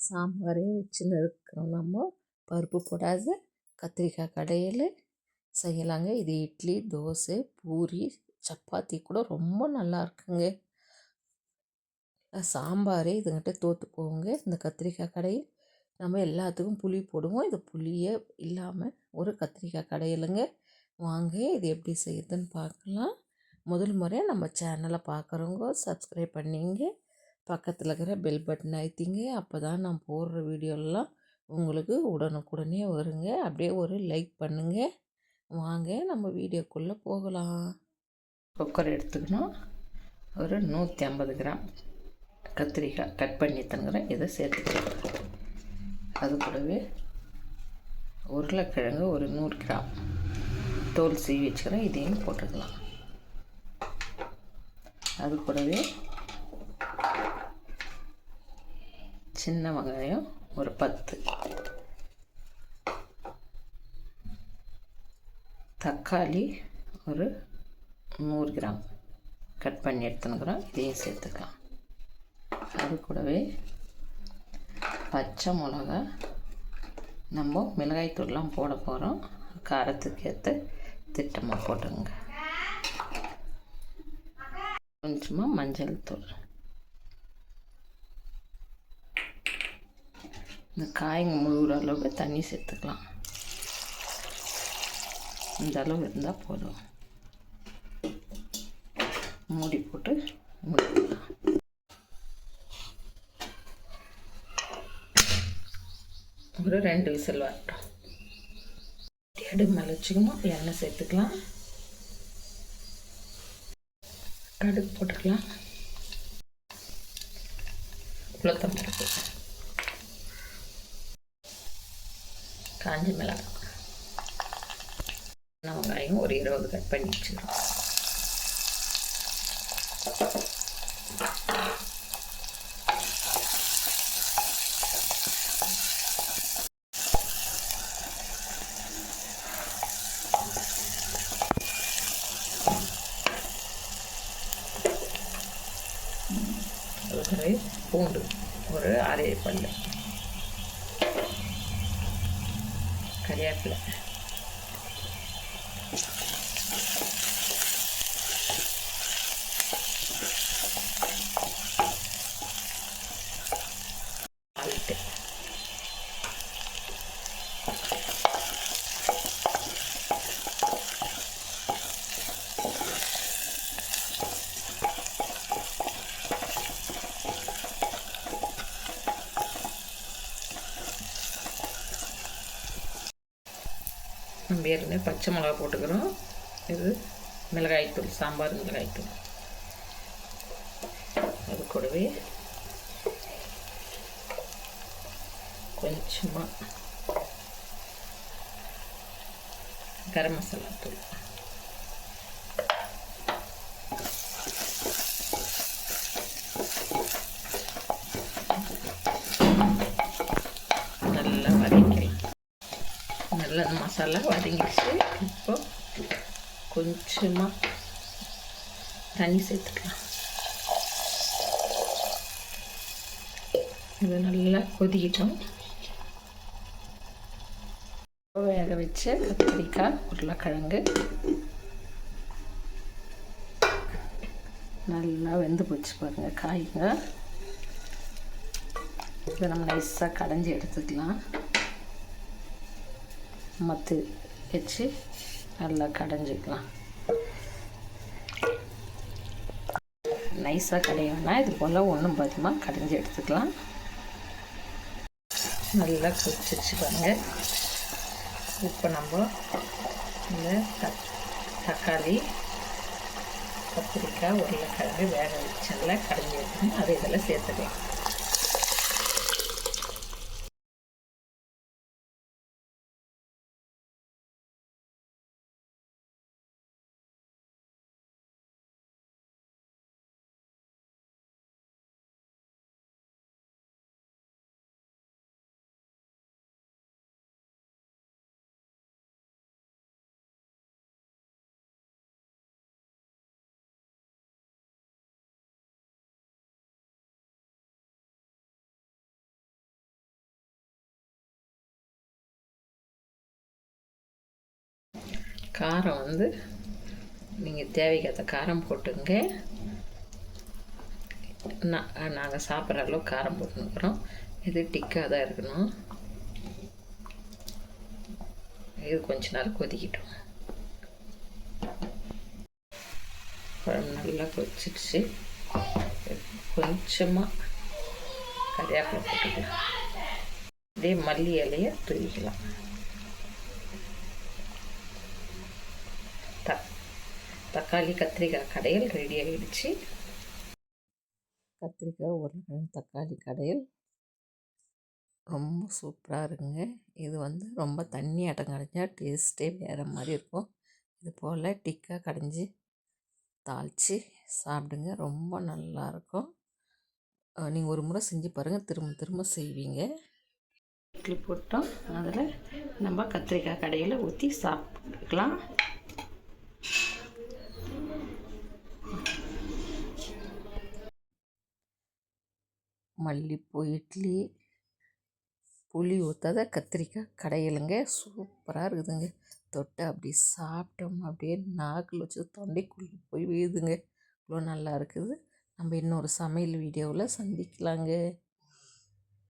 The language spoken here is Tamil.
சாம்பாரே வச்சுன்னு இருக்கிறோம் நம்ம. பருப்பு போடாத கத்திரிக்காய் கடையில் செய்யலாங்க. இது இட்லி தோசை பூரி சப்பாத்தி கூட ரொம்ப நல்லா இருக்குங்க. சாம்பாரே இதுங்கிட்ட தோற்று போவோங்க இந்த கத்திரிக்காய் கடையில் நம்ம எல்லாத்துக்கும் புளி போடுவோம். இது புளியே இல்லாமல் ஒரு கத்திரிக்காய் கடையிலுங்க. வாங்க இது எப்படி செய்யுதுன்னு பார்க்கலாம். முதல் முறையாக நம்ம சேனலை பார்க்குறவங்க சப்ஸ்கிரைப் பண்ணிங்க. பக்கத்தில் இருக்கிற பெல் பட்டன் அழுத்திங்க அப்போ தான் நான் போடுற வீடியோலாம் உங்களுக்கு உடனுக்குடனே வருங்க. அப்படியே ஒரு லைக் பண்ணுங்கள் வாங்க நம்ம வீடியோக்குள்ளே போகலாம். குக்கர் எடுத்துக்கணும். ஒரு நூற்றி ஐம்பது கிராம் கத்திரிக்காய் கட் பண்ணி தந்துக்கிறேன் இதை சேர்த்துக்கலாம் அது கூடவே உருளைக்கிழங்கு ஒரு நூறு கிராம் தோல் சீவி வச்சுக்கிறேன். இதையும் போட்டுக்கலாம். அது கூடவே சின்ன வெங்காயம் ஒரு பத்து. தக்காளி ஒரு நூறு கிராம். கட் பண்ணி எடுத்துனுக்குறோம் இதையும் சேர்த்துக்கலாம். அது கூடவே பச்சை மிளகா நம்ம மிளகாய்த்தூள்லாம் போட போகிறோம் காரத்துக்கு ஏற்ற திட்டமாக போட்டுங்க கொஞ்சமாக மஞ்சள் தூள். இந்த காய்ங்க முழுகிற அளவுக்கு தண்ணி சேர்த்துக்கலாம். இந்த அளவு இருந்தால் போதும். மூடி போட்டு மூடிக்கலாம். ஒரு ரெண்டு விசில் வரட்டும். எடு மேலே வச்சுக்கணும் எண்ணெய் சேர்த்துக்கலாம். கடுகு போட்டுக்கலாம். உளுத்தம் பருப்பு காஞ்ச மிளகாய் வெங்காயம் ஒரு இருபது கட் பண்ணி வச்சுருக்கோம். பூண்டு ஒரு அரை பல்லு கறிவேப்பிலை நம்ம ஏற்கனவே பச்சை மிளகா போட்டுக்கிறோம். இது மிளகாய்த்தூள் சாம்பார் மிளகாய்த்தூள் அது கூடவே கொஞ்சமாக கரம் மசாலா தூள் நல்லா மசாலா வதங்கிடுச்சு இப்போ கொஞ்சமாக தண்ணி சேர்த்துக்கலாம் இது நல்லா கொதிக்கிட்டோம். வேக வச்ச கத்திரிக்காய் உருளைக்கிழங்கு. நல்லா வெந்து போச்சு பாருங்கள் காய்ங்க. இதை நம்ம நைஸாக கடைஞ்சி எடுத்துக்கலாம். மத்து வச்சு நல்லா கடைஞ்சிக்கலாம். நைஸாக கடையணும்னா இது போல் ஒன்றும் பாதிமாக கடைஞ்சி எடுத்துக்கலாம். நல்லா கொதிச்சிச்சு பாருங்க. இப்போ நம்ம இந்த தக் தக்காளி கத்திரிக்காய் உருளைக்கிழங்கு வேக வச்சு நல்லா கடைஞ்சி எடுக்கணும். அதை இதில் சேர்த்துக்கலாம். காரம் வந்து நீங்கள் தேவைக்கேற்ற காரம் போட்டுங்க நான் நாங்கள் சாப்பிட்ற அளவு காரம் போட்டுக்கிறோம் இது டிக்காக தான் இருக்கணும். இது கொஞ்ச நேரம் கொதிக்கிட்டோம். குழம்பு நல்லா கொதிச்சிடுச்சு. கொஞ்சமாக கறியாப்பில் போட்டுக்கலாம். இதே மல்லி இலையை தூவிக்கலாம். தக்காளி கத்திரிக்காய் கடையில் ரெடி ஆகிடுச்சு கத்திரிக்காய் உருளைக்கிழங்கு தக்காளி கடையில். ரொம்ப சூப்பராக இருக்குங்க. இது வந்து ரொம்ப தண்ணி ஆட்டம் டேஸ்ட்டே வேறு மாதிரி இருக்கும். இது போல் டிக்கா கடைஞ்சி தாளித்து சாப்பிடுங்க. ரொம்ப நல்லாயிருக்கும் நீங்கள் ஒரு முறை செஞ்சு பாருங்கள் திரும்ப திரும்ப செய்வீங்க. இட்லி போட்டோம். அதில் நம்ம கத்திரிக்காய் கடையில் ஊற்றி சாப்பிட்டுக்கலாம். மல்லிப்பூ இட்லி புளி ஊற்றாத கத்திரிக்காய் கடையிலுங்க. சூப்பராக இருக்குதுங்க. தொட்டு அப்படி சாப்பிட்டோம். அப்படியே நாக்கில் வச்சு தொண்டைக்குள்ளே போய் விழுதுங்க. இவ்வளோ நல்லா இருக்குது. நம்ம இன்னொரு சமையல் வீடியோவில் சந்திக்கலாங்க.